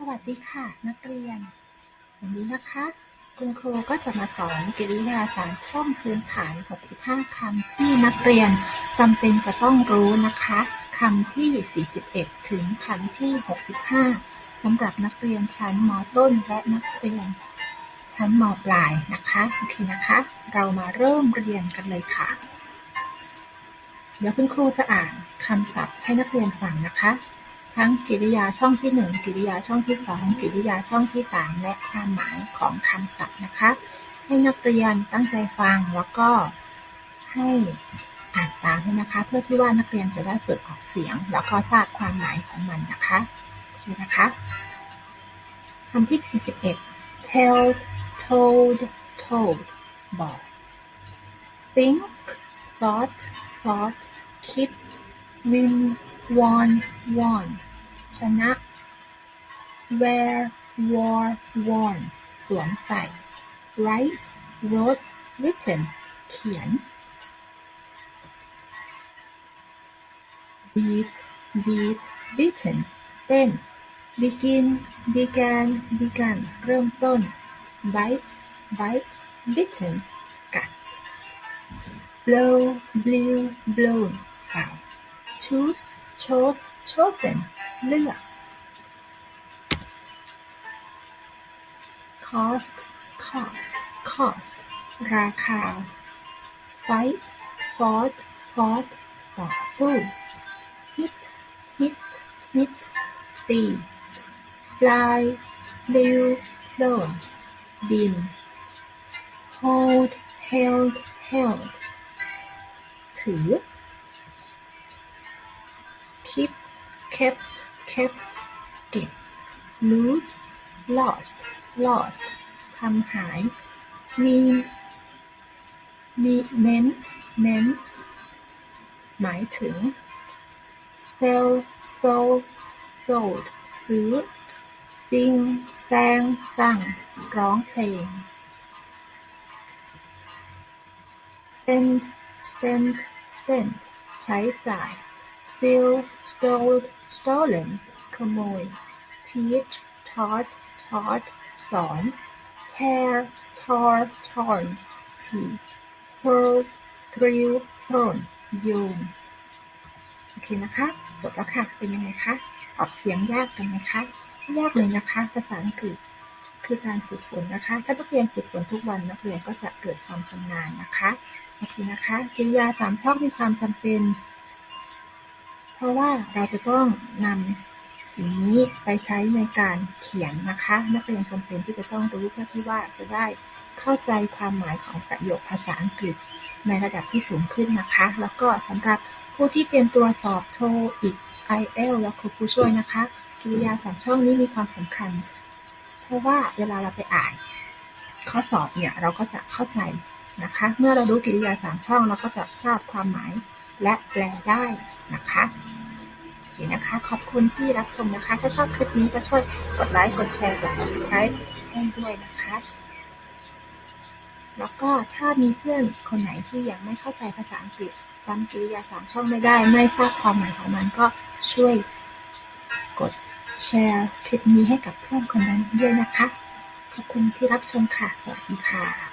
สวัสดีค่ะนักเรียน วันนี้นะคะ คุณครูก็จะมาสอนกริยาสามช่องพื้นฐาน 65 คำที่นักเรียนจำเป็นจะต้องรู้นะคะคำที่ 41 ถึงคำที่ 65สำหรับนักเรียนชั้นมต้นและนักเรียน ชั้นมปลายนะคะโอเคนะคะ เรามาเริ่มเรียนกันเลยค่ะ เดี๋ยวคุณครูจะอ่านคำศัพท์ให้นักเรียนฟังนะคะ ทั้งกริยาช่องที่1กริยาช่องที่2กริยาช่องที่3และความหมายของคำศัพท์นะคะ ให้นักเรียนตั้งใจฟังแล้วก็ให้อ่านตามด้นะคะ เพื่อที่ว่านักเรียนจะได้ฝึกออกเสียง แล้วก็ทราบความหมายของมันนะคะโอเคนะคะคำที่ 41 tell told told บอก think thought thought คิด win won won ชนะ wear wore worn สวมใส่ write wrote written เขียน beat beat beaten เต้น begin began began เริ่มต้น bite bite bitten กัด blow blew blown เป่า choose chose chosen เลือก cost cost cost ราคา fight fought fought ต่อสู้ hit hit hit ตี fly flew flown บิน hold held held ถือ Keep kept kept เก็บ lose lost lost ทำหาย mean meant meant หมายถึง sell sold sold ซื้อ sing sang สั่ง ร้องเพลง spend spend spent ใช้จ่าย steal stole stolen ขโมย teach taught taught สอน tear tore torn ฉีก throw threw thrown โยนโอเคนะคะจบแล้วค่ะ เป็นยังไงคะ ออกเสียงยากกันไหมคะ ยากเลยนะคะ ภาษาอังกฤษคือการฝึกฝนนะคะ ถ้านักเรียนฝึกฝนทุกวันนักเรียนก็จะเกิดความชำนาญนะคะโอเคนะคะกริยาสามช่องมีความจำเป็น เพราะว่าเราจะต้องนำสิ่งนี้ไปใช้ในการเขียนนะคะ นักเรียนจำเป็นที่จะต้องรู้เพื่อที่ว่าจะได้เข้าใจความหมายของประโยคภาษาอังกฤษในระดับที่สูงขึ้นนะคะ แล้วก็สำหรับผู้ที่เตรียมตัวสอบโทอีก IEL และครูผู้ช่วยนะคะกริยาสามช่องนี้มีความสำคัญ เพราะว่าเวลาเราไปอ่านข้อสอบเนี่ยเราก็จะเข้าใจนะคะ เมื่อเรารู้กริยาสามช่องเราก็จะทราบความหมาย และแปลได้นะคะโอเคนะคะ ขอบคุณที่รับชมนะคะ ถ้าชอบคลิปนี้ก็ช่วยกดไลค์ กดแชร์ กด subscribe ให้ด้วยนะคะ แล้วก็ถ้ามีเพื่อนคนไหนที่ยังไม่เข้าใจภาษาอังกฤษจำกริยาสามช่องไม่ได้ ไม่ทราบความหมายของมันก็ช่วยกดแชร์คลิปนี้ให้กับเพื่อนคนนั้นด้วยนะคะ ขอบคุณที่รับชมค่ะ สวัสดีค่ะ